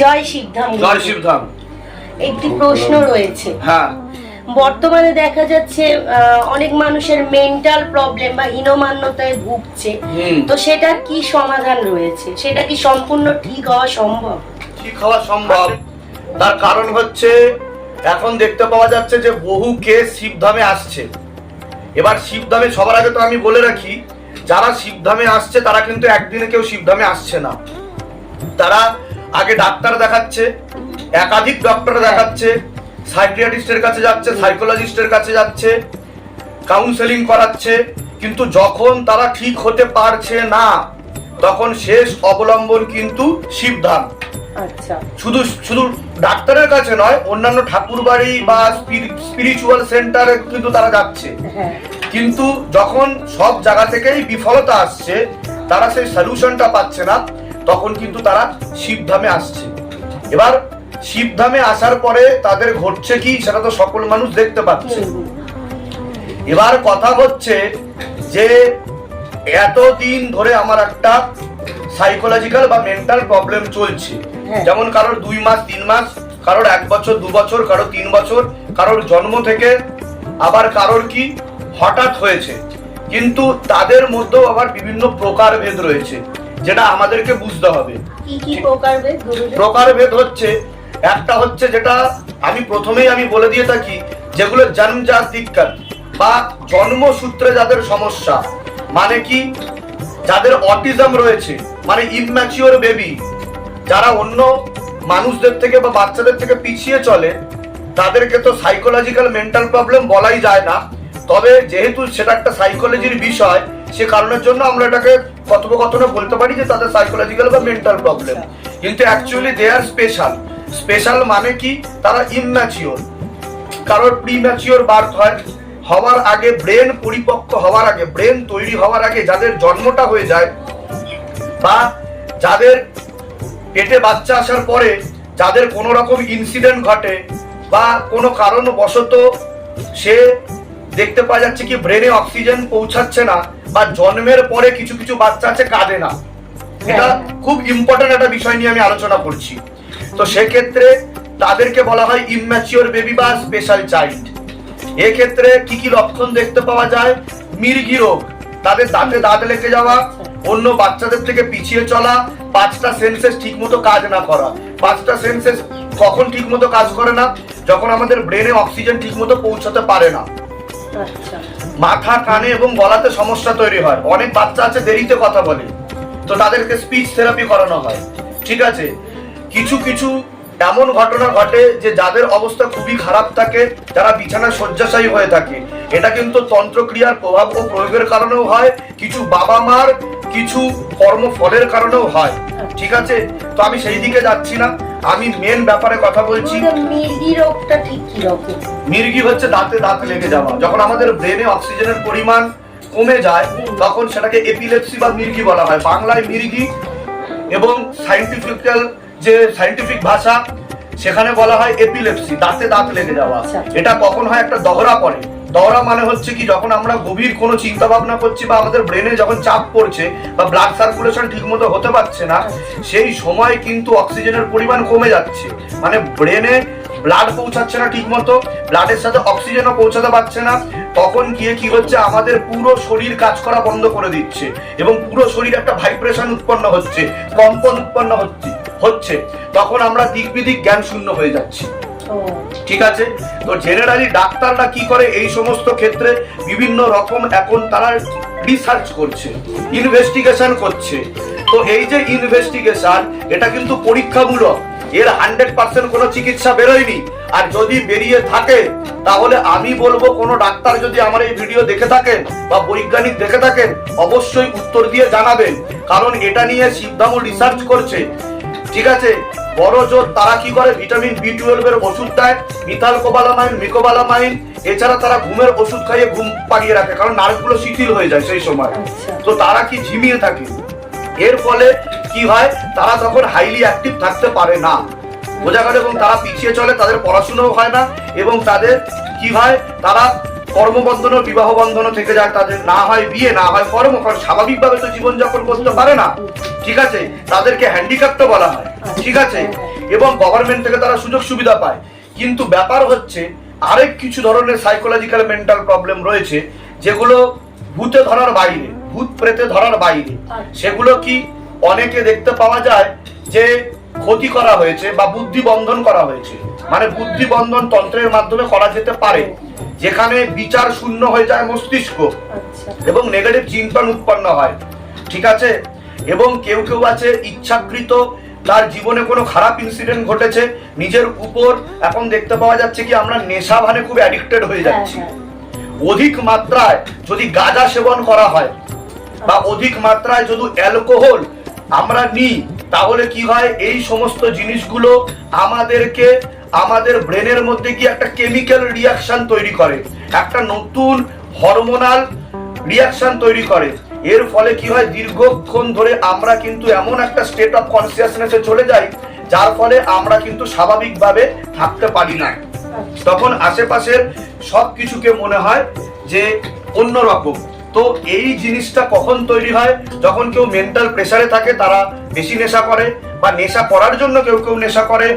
জয় শিবধাম জয় শিবধাম। একটি প্রশ্ন রয়েছে। হ্যাঁ। বর্তমানে দেখা যাচ্ছে অনেক মানুষের মেন্টাল প্রবলেম বা হীনমান্যতায় ভুগছে। তো সেটার কি সমাধান রয়েছে? সেটা কি সম্পূর্ণ ঠিক হওয়া সম্ভব? ঠিক হওয়া সম্ভব। তার কারণ হচ্ছে এখন দেখতে পাওয়া যাচ্ছে যে বহু কেস শিবধামে আসছে। এবার শিবধামে সবার আগে তো আমি বলে রাখি যারা শিবধামে আসছে তারা কিন্তু একদিনে কেউ শিবধামে আসছে না। তারা আগে ডাক্তার দেখাচ্ছে একাধিক ডক্টর দেখাচ্ছে সাইকিয়াট্রিস্টের কাছে যাচ্ছে সাইকোলজিস্টের কাছে যাচ্ছে কাউন্সেলিং করাচ্ছে কিন্তু যখন তারা ঠিক হতে পারছে না তখন শেষ অবলম্বন কিন্তু শিবধাম আচ্ছা। শুধু শুধু ডাক্তারের কাছে নয় অন্যান্য ঠাকুর বাড়ি বা স্পিরিচুয়াল সেন্টারে কিন্তু তারা যাচ্ছে। হ্যাঁ। কিন্তু যখন সব জায়গা থেকেই বিফলতা আসছে তারা সেই সলিউশনটা পাচ্ছে না। তখন কিন্তু তারা শিবধামে আসছে। এবার শিবধামে আসার পরে তাদের ঘটছে কি সেটা তো সকল মানুষ দেখতে পাচ্ছে। এবার কথা হচ্ছে যে এতদিন ধরে আমার একটা সাইকোলজিক্যাল বা মেন্টাল প্রবলেম চলছে। হ্যাঁ। যেমন কারোর দুই মাস তিন মাস কারোর এক বছর দু বছর কারোর তিন বছর কারোর জন্ম থেকে আবার কারোর কি হঠাৎ হয়েছে। কিন্তু তাদের মধ্যেও আবার বিভিন্ন প্রকারভেদ রয়েছে। যেটা আমাদেরকে বুঝতে হবে। কি কি প্রকারভেদ প্রকারভেদ হচ্ছে একটা হচ্ছে যেটা আমি প্রথমেই আমি বলে দিয়ে থাকি যেগুলো জন্মজাত দিক্কত বা জন্মসূত্রে যাদের সমস্যা মানে কি? যাদের অটিজম রয়েছে মানে ইমম্যাচিওর বেবি যারা অন্য মানুষদের থেকে বা বাচ্চাদের থেকে পিছিয়ে চলে তাদেরকে তো সাইকোলজিক্যাল মেন্টাল প্রবলেম বলাই যায় না। তবে যেহেতু সেটা একটা সাইকোলজির বিষয় সে কারণের জন্য আমরা এটাকে কথোপকথনে বলতে পারি যে তাদের সাইকোলজিক্যাল বা মেন্টাল প্রবলেম কিন্তু actually they are special special মানে কি? তারা ইমম্যাচিওর কারোর প্রিম্যাচিওর বার্থ হয়, হওয়ার আগে ব্রেন পরিপক্ক হওয়ার আগে ব্রেন তৈরি হওয়ার আগে যাদের জন্মটা হয়ে যায় বা যাদের পেটে বাচ্চা আসার পরে যাদের কোনো রকম ইনসিডেন্ট ঘটে বা কোনো কারণবশত সে দেখতে পাওয়া যাচ্ছে কি ব্রেনে অক্সিজেন পৌঁছাচ্ছে না বা জন্মের পরে কিছু কিছু বাচ্চা আছে কাঁদে না। এটা খুব ইম্পর্টেন্ট একটা বিষয় নিয়ে আমি আলোচনা করছি। তো সেক্ষেত্রে তাদেরকে বলা হয় ইমম্যাচিওর বেবি বা স্পেশাল চাইল্ড এক্ষেত্রে কি কি লক্ষণ দেখতে পাওয়া যায়? মির্গি রোগ তাদের দাঁতে দাঁত লেগে যাওয়া অন্য বাচ্চাদের থেকে পিছিয়ে চলা পাঁচটা সেন্সেস ঠিক মতো কাজ না করা। পাঁচটা সেন্সেস কখন ঠিক মতো কাজ করে না? যখন আমাদের ব্রেনে অক্সিজেন ঠিক মতো পৌঁছাতে পারে না। আচ্ছা। মাথা, কানে এবং গলাতে সমস্যা তৈরি হয়। অনেক বাচ্চা আছে, দেরিতে কথা বলে। তো তাদেরকে স্পিচ থেরাপি করানো হয়। ঠিক আছে? কিছু কিছু এমন ঘটনা ঘটে যে যাদের অবস্থা খুবই খারাপ থাকে, যারা বিছানায় শয্যাশায়ী হয়ে থাকে। এটা কিন্তু তন্ত্রক্রিয়ার প্রভাব ও প্রয়োগের কারণেও হয়, কিছু বাবা মার, কিছু কর্মফলের কারণেও হয়। ঠিক আছে? তো আমি সেই দিকে যাচ্ছি না। আমি মেন ব্যাপারে কথা বলছি। মির্গি রোগটা ঠিক কি রকম মির্গি হচ্ছে দাঁতে দাঁত লেগে যাওয়া। যখন আমাদের ব্রেনে অক্সিজেনের পরিমাণ কমে যায় তখন সেটাকে এপিলেপসি বা মির্গি বলা হয়। বাংলায় মির্গি এবং সাইন্টিফিক্যাল যে সাইন্টিফিক ভাষা সেখানে বলা হয় এপিলেপসি দাঁতে দাঁত লেগে যাওয়া। আচ্ছা। এটা কখন হয়? একটা দহরা পড়ে। দহরা মানে হচ্ছে কি, যখন আমরা গভীর কোনো চিন্তা ভাবনা করছি বা আমাদের ব্রেনে যখন চাপ পড়ছে বা ব্লাড সার্কুলেশন ঠিকমতো হতে পারছে না, সেই সময় কিন্তু অক্সিজেনের পরিমাণ কমে যাচ্ছে। মানে ব্রেনে ব্লাড পৌঁছাচ্ছে না ঠিক মতো ব্লাডের সাথে অক্সিজেনও পৌঁছাতে পারছে না। তখন গিয়ে কি হচ্ছে, আমাদের পুরো শরীর কাজ করা বন্ধ করে দিচ্ছে এবং পুরো শরীর একটা ভাইব্রেশন উৎপন্ন হচ্ছে, কম্পন উৎপন্ন হচ্ছে হচ্ছে। তখন আমরা দিক বিদিক জ্ঞান শূন্য হয়ে যাচ্ছি। ঠিক আছে? তো জেনারেলি ডাক্তাররা কি করে? এই সমস্ত ক্ষেত্রে বিভিন্ন রকম এখন তারা রিসার্চ করছে ইনভেস্টিগেশন করছে। তো এই যে ইনভেস্টিগেশন এটা কিন্তু পরীক্ষামূলক। এর হান্ড্রেড পার্সেন্ট কোনো চিকিৎসা বেরোয়নি। আর যদি বেরিয়ে থাকে, তাহলে আমি বলব কোনো ডাক্তার যদি আমার এই ভিডিও দেখে থাকেন বা বৈজ্ঞানিক দেখে থাকেন, অবশ্যই উত্তর দিয়ে জানাবেন। কারণ এটা নিয়ে সিদ্ধামূল রিসার্চ করছে। ঠিক আছে বড় জোর তারা কি করে ভিটামিন বি টুয়েলভ এর ওষুধ দেয়? মিথাল কোবালামাইন মিকোবালামাইন এছাড়া তারা ঘুমের ওষুধ খাইয়ে ঘুম পাড়িয়ে রাখে কারণ নার্ভগুলো শিথিল হয়ে যায় সেই সময়। আচ্ছা। তো তারা কি ঝিমিয়ে থাকে? এর ফলে কি হয়? তারা তখন হাইলি অ্যাক্টিভ থাকতে পারে না। বোঝা গেল এবং তারা পিছিয়ে চলে তাদের পড়াশোনাও হয় না এবং তাদের কি হয়? তারা কর্মবন্ধন বিবাহ বন্ধন থেকে যায় তাদের না হয় বিয়ে, না হয় কর্ম, কারণ স্বাভাবিকভাবে তো জীবনযাপন করতে পারে না। ঠিক আছে? তাদেরকে হ্যান্ডিক্যাপ্ট বলা হয়। ঠিক আছে? এবং গভর্নমেন্ট থেকে তারা সুযোগ সুবিধা পায়। কিন্তু ব্যাপার হচ্ছে, আরেক কিছু ধরনের সাইকোলজিক্যাল মেন্টাল প্রবলেম রয়েছে, যেগুলো ভূতে ধরার বাইরে, ভূত প্রেতে ধরার বাইরে। সেগুলো কি অনেকে দেখতে পাওয়া যায় যে ক্ষতি করা হয়েছে বা বুদ্ধি বন্ধন করা হয়েছে। মানে বুদ্ধি বন্ধন তন্ত্রের মাধ্যমে করা যেতে পারে। যেখানে বিচার শূন্য হয়ে যায় মস্তিষ্ক আচ্ছা। এবং নেগেটিভ চিন্তন উৎপন্ন হয়। ঠিক আছে? এবং কেউ কেউ আছে ইচ্ছাকৃত তার জীবনে কোনো খারাপ ইনসিডেন্ট ঘটেছে নিজের উপর এখন দেখতে পাওয়া যাচ্ছে কি আমরা নেশা ভানে খুব অ্যাডিক্টেড হয়ে হ্যাঁ যাচ্ছি। হ্যাঁ। অধিক মাত্রায় যদি গাঁজা সেবন করা হয় বা অধিক মাত্রায় যদি অ্যালকোহল আমরা নিই তাহলে কি হয়? এই সমস্ত জিনিসগুলো আমাদেরকে আমাদের ব্রেনের মধ্যে কি একটা কেমিক্যাল রিয়াকশন তৈরি করে। একটা নতুন হরমোনাল রিয়াকশন তৈরি করে। এর ফলে কি হয়, দীর্ঘক্ষণ ধরে আমরা কিন্তু এমন একটা স্টেট অফ কনসিয়াসনেসে চলে যাই, যার ফলে আমরা কিন্তু স্বাভাবিকভাবে থাকতে পারি না। তখন আশেপাশের সব কিছুকে মনে হয় যে অন্যরকম। তো এই জিনিসটা কখন তৈরি হয়? যখন কেউ মেন্টাল প্রেসারে থাকে, তারা বেশি নেশা করে বা নেশা করার জন্য কেউ কেউ নেশা করে।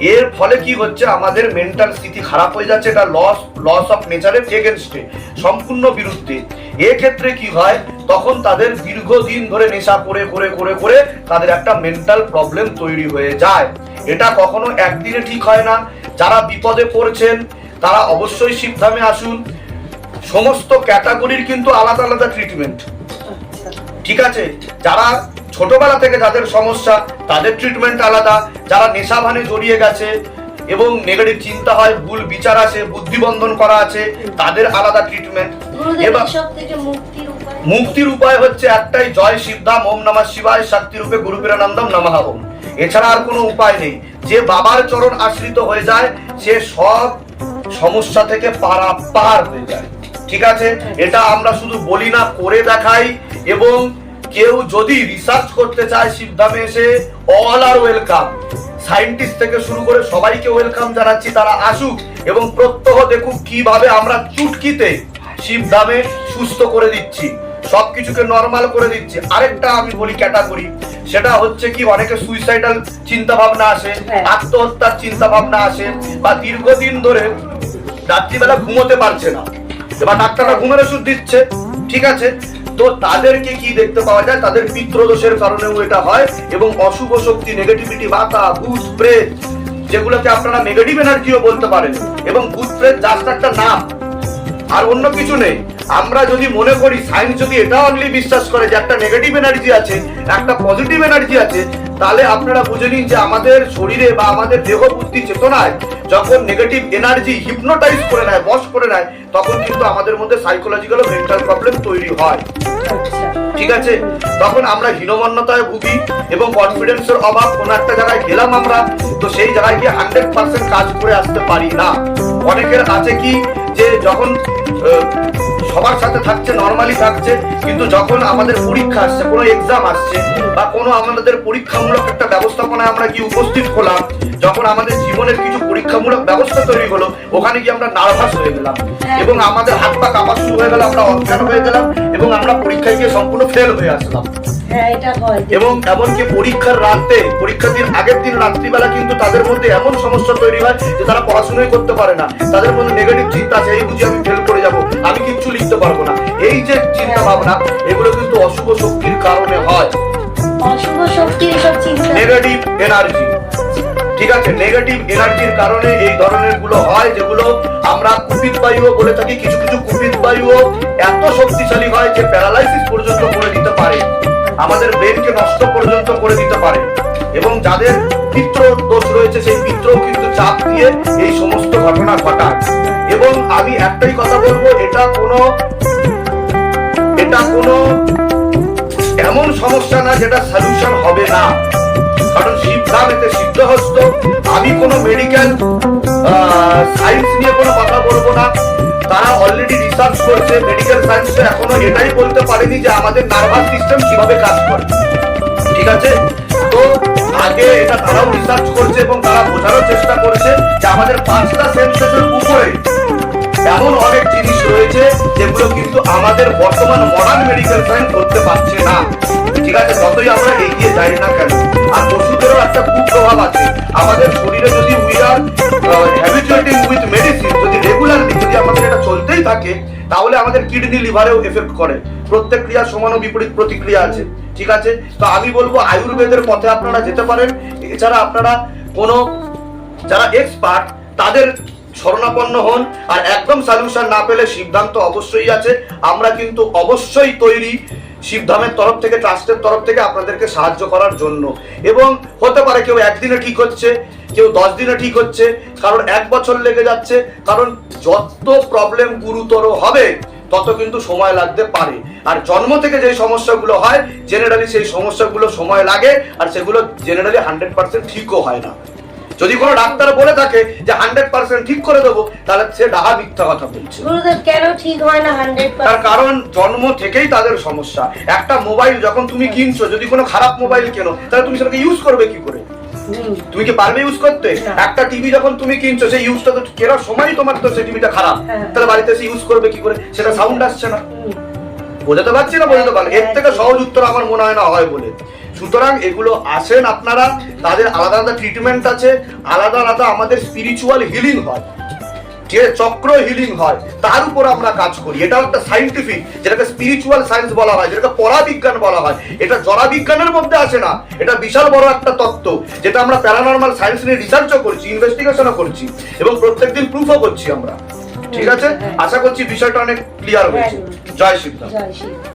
এর ফলে কি হচ্ছে? আমাদের মেন্টাল স্থিতি খারাপ হয়ে যাচ্ছে এটা লস লস অফ নেচারের এগেনস্টে সম্পূর্ণ বিরুদ্ধে। এক্ষেত্রে কি হয়? তখন তাদের দীর্ঘদিন ধরে নেশা করে করে করে করে তাদের একটা মেন্টাল প্রবলেম তৈরি হয়ে যায়। এটা কখনো একদিনে ঠিক হয় না। যারা বিপদে পড়ছেন তারা অবশ্যই শিবধামে আসুন। সমস্ত ক্যাটাগরির কিন্তু আলাদা আলাদা ট্রিটমেন্ট আচ্ছা। ঠিক আছে? যারা ছোটবেলা থেকে যাদের সমস্যা তাদের ট্রিটমেন্ট আলাদা যারা নেশা ভানে জড়িয়ে গেছে এবং নেগেটিভ চিন্তা হয় ভুল বিচার আছে বুদ্ধিবন্ধন করা আছে তাদের আলাদা ট্রিটমেন্ট এবার মুক্তির উপায়? হচ্ছে একটাই জয় শিবধাম ওম নমঃ শিবায় শক্তি রূপে গুরু বীরানন্দম নমঃ ওম। এছাড়া আর কোনো উপায় নেই। যে বাবার চরণ আশ্রিত হয়ে যায় সে সব সমস্যা থেকে পারা পার হয়ে যায়। ঠিক আছে? এটা আমরা শুধু বলি না করে দেখাই এবং কেউ যদি রিসার্চ করতে চায় শিবধামে এসে অল আর ওয়েলকাম সায়েন্টিস্ট থেকে শুরু করে সবাইকে ওয়েলকাম জানাচ্ছি তারা আসুক এবং প্রত্যহ দেখুক কীভাবে আমরা চুটকিতে শিবধামে সুস্থ করে দিচ্ছি। সবকিছুকে নর্মাল করে দিচ্ছি। আরেকটা আমি বলি ক্যাটাগরি সেটা হচ্ছে কি অনেকে সুইসাইডাল চিন্তা ভাবনা আসে হ্যাঁ। আত্মহত্যার চিন্তা ভাবনা আসে বা দীর্ঘদিন ধরে রাত্রিবেলা ঘুমোতে পারছে না। এবার ডাক্তাররা ঘুমের ওষুধ দিচ্ছে ঠিক আছে? তো তাদেরকে কি দেখতে পাওয়া যায়? তাদের পিত্রদোষের কারণেও এটা হয় এবং অশুভ শক্তি নেগেটিভিটি বাতা, ভূত, প্রেত, যেগুলোকে আপনারা নেগেটিভ এনার্জিও বলতে পারেন এবং ভূত, প্রেত জাস্ট একটা নাম। আর অন্য কিছু নেই। আমরা যদি মনে করি সায়েন্স যদি এটা অনলি বিশ্বাস করে যে একটা নেগেটিভ এনার্জি আছে, একটা পজিটিভ এনার্জি আছে, তাহলে আপনারা বুঝে নিন যে আমাদের শরীরে বা আমাদের দেহ বুদ্ধি চেতনায় যখন নেগেটিভ এনার্জি হিপনোটাইজ করে নেয় বশ করে নেয়, তখন কিন্তু আমাদের মধ্যে সাইকোলজিক্যাল মেন্টাল প্রবলেম তৈরি হয়। ঠিক আছে? তখন আমরা হীনমন্যতায় ভুগি এবং কনফিডেন্সের অভাব, কোনো একটা জায়গায় গেলাম আমরা, তো সেই জায়গায় গিয়ে হান্ড্রেড পার্সেন্ট কাজ করে আসতে পারি না। অনেকের আছে কি যে যখন সবার সাথে থাকছে নর্মালি থাকছে কিন্তু যখন আমাদের পরীক্ষা আসছে কোনো এক্সাম আসছে বা কোনো আমাদের পরীক্ষামূলক একটা ব্যবস্থাপনায় আমরা কি উপস্থিত হলাম যখন আমাদের জীবনের কিছু পরীক্ষামূলক ব্যবস্থা তৈরি হলো ওখানে গিয়ে আমরা নার্ভাস হয়ে গেলাম। এবং আমাদের হাত পা কাঁপা শুরু হয়ে গেল আমরা অজ্ঞান হয়ে গেলাম এবং আমরা পরীক্ষায় গিয়ে সম্পূর্ণ ফেল হয়ে আসলাম। হ্যাঁ হয়। এবং এমনকি পরীক্ষার রাতে পরীক্ষার দিন আগের দিন রাত্রিবেলা কিন্তু তাদের মধ্যে এমন সমস্যা তৈরি হয় যে তারা পড়াশোনাই করতে পারে না। তাদের মধ্যে নেগেটিভ চিন্তা আছে এই বুঝি আমি ফেল করে যাব আমি কিচ্ছু লিখতে পারব না। এই যে চিন্তা ভাবনা এগুলো কিন্তু অশুভ শক্তির কারণে হয়। অশুভ শক্তির এসব চিন্তা। নেগেটিভ এনার্জি ঠিক আছে নেগেটিভ এনার্জির কারণে এই ধরনেরগুলো হয় যেগুলো আমরা কুপিত বায়ুও বলে থাকি কিছু কিছু কুপিত বায়ুও এত শক্তিশালী হয় যে প্যারালাইসিস পর্যন্ত করে দিতে পারে। আমাদের ব্রেনকে নষ্ট পর্যন্ত করে দিতে পারে। এবং যাদের পিত্র দোষ রয়েছে, সেই পিত্রও কিন্তু চাপ দিয়ে এই সমস্ত ঘটনা ঘটায়। এবং আমি একটাই কথা বলব, এটা কোনো এটা কোনো এমন সমস্যা না যেটা সলিউশন হবে না। কারণ শিবধাম এতে সিদ্ধহস্ত, আমি কোনো মেডিকেল সায়েন্স নিয়ে কোনো কথা বলব না। তারা অলরেডি রিসার্চ করছে মেডিকেল সায়েন্সে এখনও এটাই বলতে পারেনি যে আমাদের নার্ভাস সিস্টেম কীভাবে কাজ করে। ঠিক আছে? তো আগে এটা তারাও রিসার্চ করছে এবং তারা বোঝানোর চেষ্টা করছে যে আমাদের পাঁচটা সেন্সেসের উপরে এমন অনেক জিনিস রয়েছে যেগুলো কিন্তু আমাদের বর্তমান মডার্ন মেডিকেল সায়েন্স করতে পারছে না। ঠিক আছে? যতই আমরা এগিয়ে যাই না কেন? আর ওষুধেরও একটা কুপ্রভাব আছে। আমাদের শরীরে যদি we are habituating with medicine যদি রেগুলারলি যদি আমাদের এটা চলতেই থাকে, তাহলে আমাদের কিডনি লিভারেও এফেক্ট করে। প্রত্যেক ক্রিয়ার সমান ও বিপরীত প্রতিক্রিয়া আছে। ঠিক আছে? তো আমি বলব আয়ুর্বেদের পথে আপনারা যেতে পারেন। এছাড়া আপনারা কোনো, যারা এক্সপার্ট তাদের শরণাপন্ন হন। আর একদম সলিউশন না পেলে সিদ্ধান্ত অবশ্যই আছে। আমরা কিন্তু অবশ্যই তৈরি শিবধামের তরফ থেকে, ট্রাস্টের তরফ থেকে আপনাদেরকে সাহায্য করার জন্য। এবং হতে পারে কেউ একদিনে ঠিক হচ্ছে, কেউ দশ দিনে ঠিক হচ্ছে, কারণ এক বছর লেগে যাচ্ছে, কারণ যত প্রবলেম গুরুতর হবে, তত কিন্তু সময় লাগতে পারে। আর জন্ম থেকে যে সমস্যাগুলো হয় জেনারেলি সেই সমস্যাগুলো সময় লাগে, আর সেগুলো জেনারেলি হান্ড্রেড পার্সেন্ট ঠিকও হয় না। যদি কোনো ডাক্তার বলে থাকে যে হান্ড্রেড পার্সেন্ট ঠিক করে দেবো তাহলে সে ডাহা মিথ্যা কথা বলছে। গুরুদেব কেন ঠিক হয় না হান্ড্রেড তার কারণ জন্ম থেকেই তাদের সমস্যা। একটা মোবাইল যখন তুমি কিনছো যদি কোনো খারাপ মোবাইল কেনো তাহলে তুমি সেটাকে ইউজ করবে কি করে? তুমি কি পারবে ইউজ করতে? একটা টিভি যখন তুমি কিনছো সেই ইউজটা তো কেনার সময় তোমার তো সেই টিভিটা খারাপ। হ্যাঁ। তাহলে বাড়িতে এসে ইউজ করবে কি করে? সেটা সাউন্ড আসছে না। বোঝাতে পারছি না বোঝাতে পারছি এর থেকে সহজ উত্তর আমার মনে হয় না হয় বলে। সুতরাং এগুলো আসেন আপনারা তাদের আলাদা আলাদা ট্রিটমেন্ট আছে আলাদা আলাদা আমাদের স্পিরিচুয়াল হিলিং হয়। যে চক্র হিলিং হয় তার উপর আমরা কাজ করি। এটা একটা সাইন্টিফিক যেটাকে স্পিরিচুয়াল সায়েন্স বলা হয় যেটাকে পরাবিজ্ঞান বলা হয়। এটা জড়া বিজ্ঞানের মধ্যে আসে না এটা বিশাল বড় একটা তত্ত্ব যেটা আমরা প্যারানর্মাল সায়েন্স নিয়ে রিসার্চও করছি ইনভেস্টিগেশনও করছি এবং প্রত্যেকদিন প্রুফও করছি আমরা। ঠিক আছে? আশা করছি বিষয়টা অনেক ক্লিয়ার হয়েছে। জয় শিবদাস জয় শ্রী